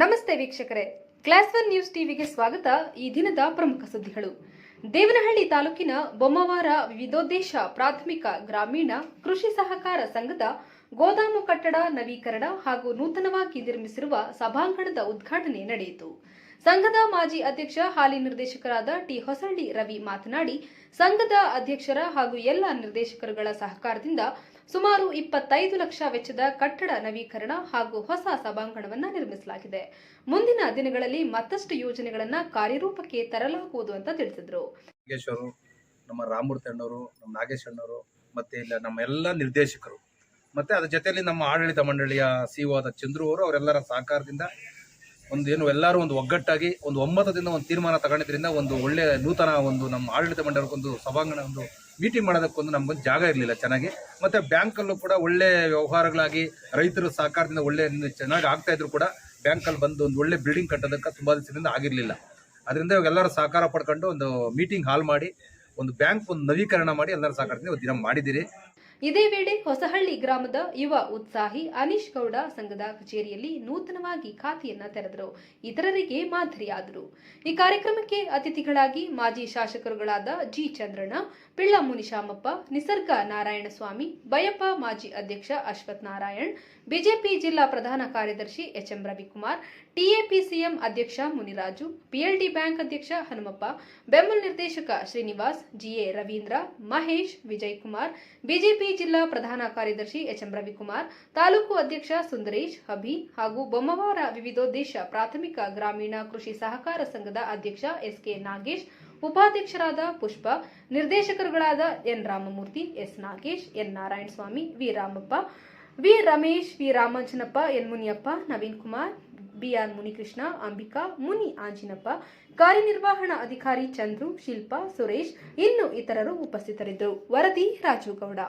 ನಮಸ್ತೆ ವೀಕ್ಷಕರೇ. Class one news ಟಿವಿಗೆ ಸ್ವಾಗತ. ಈ ದಿನದ ಪ್ರಮುಖ ಸುದ್ದಿಗಳು. ದೇವನಹಳ್ಳಿ ತಾಲೂಕಿನ ಬೊಮ್ಮವಾರ ವಿವಿಧೋದ್ದೇಶ ಪ್ರಾಥಮಿಕ ಗ್ರಾಮೀಣ ಕೃಷಿ ಸಹಕಾರ ಸಂಘದ ಗೋದಾಮು ಕಟ್ಟಡ ನವೀಕರಣ ಹಾಗೂ ನೂತನವಾಗಿ ನಿರ್ಮಿಸಿರುವ ಸಭಾಂಗಣದ ಉದ್ಘಾಟನೆ ನಡೆಯಿತು. ಸಂಘದ ಮಾಜಿ ಅಧ್ಯಕ್ಷ, ಹಾಲಿ ನಿರ್ದೇಶಕರಾದ ಟಿ ಹೊಸಳ್ಳಿ ರವಿ ಮಾತನಾಡಿ, ಸಂಘದ ಅಧ್ಯಕ್ಷರ ಹಾಗೂ ಎಲ್ಲ ನಿರ್ದೇಶಕರುಗಳ ಸಹಕಾರದಿಂದ ಸುಮಾರು ಇಪ್ಪತ್ತೈದು ಲಕ್ಷ ವೆಚ್ಚದ ಕಟ್ಟಡ ನವೀಕರಣ ಹಾಗೂ ಹೊಸ ಸಭಾಂಗಣವನ್ನು ನಿರ್ಮಿಸಲಾಗಿದೆ. ಮುಂದಿನ ದಿನಗಳಲ್ಲಿ ಮತ್ತಷ್ಟು ಯೋಜನೆಗಳನ್ನು ಕಾರ್ಯರೂಪಕ್ಕೆ ತರಲಾಗುವುದು ಅಂತ ತಿಳಿಸಿದರು. ನಮ್ಮ ರಾಮಮೂರ್ತಿ ಅಣ್ಣವರು, ನಮ್ಮ ನಾಗೇಶ್ ಅಣ್ಣವರು, ಮತ್ತೆ ಇಲ್ಲ ನಮ್ಮ ಎಲ್ಲ ನಿರ್ದೇಶಕರು, ಮತ್ತೆ ಅದ್ರ ಜೊತೆಯಲ್ಲಿ ನಮ್ಮ ಆಡಳಿತ ಮಂಡಳಿಯ ಸಿಒ ಆದ ಚಂದ್ರು ಅವರು, ಅವರೆಲ್ಲರ ಸಹಕಾರದಿಂದ ಒಂದು ಏನು ಎಲ್ಲರೂ ಒಂದು ಒಗ್ಗಟ್ಟಾಗಿ ಒಂದು ಒಮ್ಮತದಿಂದ ಒಂದು ತೀರ್ಮಾನ ತಗೊಂಡಿದ್ರಿಂದ ಒಂದು ಒಳ್ಳೆಯ ನೂತನ ಒಂದು ನಮ್ಮ ಆಡಳಿತ ಮಂಡಳಕ್ಕೊಂದು ಸಭಾಂಗಣ ಒಂದು ಮೀಟಿಂಗ್ ಮಾಡೋದಕ್ಕೊಂದು ನಮಗೊಂದು ಜಾಗ ಇರಲಿಲ್ಲ ಚೆನ್ನಾಗಿ. ಮತ್ತು ಬ್ಯಾಂಕಲ್ಲೂ ಕೂಡ ಒಳ್ಳೆ ವ್ಯವಹಾರಗಳಾಗಿ ರೈತರು ಸಹಕಾರದಿಂದ ಒಳ್ಳೆ ಚೆನ್ನಾಗಿ ಆಗ್ತಾ ಇದ್ರು ಕೂಡ ಬ್ಯಾಂಕಲ್ಲಿ ಬಂದು ಒಂದು ಒಳ್ಳೆ ಬಿಲ್ಡಿಂಗ್ ಕಟ್ಟೋದಕ್ಕೆ ತುಂಬ ದಿವಸದಿಂದ ಆಗಿರಲಿಲ್ಲ. ಅದರಿಂದ ಇವಾಗ ಎಲ್ಲರೂ ಸಹಕಾರ ಪಡ್ಕೊಂಡು ಒಂದು ಮೀಟಿಂಗ್ ಹಾಲ್ ಮಾಡಿ, ಒಂದು ಬ್ಯಾಂಕ್ ಒಂದು ನವೀಕರಣ ಮಾಡಿ ಎಲ್ಲರೂ ಸಹಕಾರದಿಂದ ಒಂದು ದಿನ ಮಾಡಿದ್ದೀರಿ. ಇದೇ ವೇಳೆ ಹೊಸಹಳ್ಳಿ ಗ್ರಾಮದ ಯುವ ಉತ್ಸಾಹಿ ಅನೀಶ್ ಗೌಡ ಸಂಘದ ಕಚೇರಿಯಲ್ಲಿ ನೂತನವಾಗಿ ಖಾತೆಯನ್ನ ತೆರೆದರು. ಇತರರಿಗೆ ಮಾದರಿಯಾದರು. ಈ ಕಾರ್ಯಕ್ರಮಕ್ಕೆ ಅತಿಥಿಗಳಾಗಿ ಮಾಜಿ ಶಾಸಕರುಗಳಾದ ಜಿ ಚಂದ್ರಣ್ಣ, ಪಿಳ್ಳ ಮುನಿಶಾಮಪ್ಪ, ನಿಸರ್ಗ ನಾರಾಯಣಸ್ವಾಮಿ, ಬಯಪ್ಪ ಮಾಜಿ ಅಧ್ಯಕ್ಷ ಅಶ್ವಥ್ ನಾರಾಯಣ್, ಬಿಜೆಪಿ ಜಿಲ್ಲಾ ಪ್ರಧಾನ ಕಾರ್ಯದರ್ಶಿ ಎಚ್ ಎಂ ರವಿಕುಮಾರ್ ಟಿಎಪಿಸಿಎಂ ಅಧ್ಯಕ್ಷ ಮುನಿರಾಜು, ಪಿಎಲ್ಡಿ ಬ್ಯಾಂಕ್ ಅಧ್ಯಕ್ಷ ಹನುಮಪ್ಪ, ಬೆಂಬಲ ನಿರ್ದೇಶಕ ಶ್ರೀನಿವಾಸ್, ಜಿಎ ರವೀಂದ್ರ, ಮಹೇಶ್ ವಿಜಯ್ ಕುಮಾರ್ ಬಿಜೆಪಿ ಜಿಲ್ಲಾ ಪ್ರಧಾನ ಕಾರ್ಯದರ್ಶಿ ಎಚ್ಎಂ ರವಿಕುಮಾರ್, ತಾಲೂಕು ಅಧ್ಯಕ್ಷ ಸುಂದರೇಶ್, ಹಬಿ ಹಾಗೂ ಬೊಮ್ಮವಾರ ವಿವಿಧೋದ್ದೇಶ ಪ್ರಾಥಮಿಕ ಗ್ರಾಮೀಣ ಕೃಷಿ ಸಹಕಾರ ಸಂಘದ ಅಧ್ಯಕ್ಷ ಎಸ್ಕೆ ನಾಗೇಶ್, ಉಪಾಧ್ಯಕ್ಷರಾದ Pushpa, ನಿರ್ದೇಶಕರುಗಳಾದ N Ramamurthy, S Nagesh, N Narayanaswamy, V Ramappa, V Ramesh, V Ramanjanappa, N Muniyappa, Naveen Kumar B R Munikrishna, Ambika, Muni Anjinappa, ಕಾರ್ಯನಿರ್ವಹಣಾ ಅಧಿಕಾರಿ ಚಂದ್ರು, ಶಿಲ್ಪಾ, ಸುರೇಶ್, ಇನ್ನು ಇತರರು ಉಪಸ್ಥಿತರಿದ್ದರು. ವರದಿ ರಾಜು ಗೌಡ.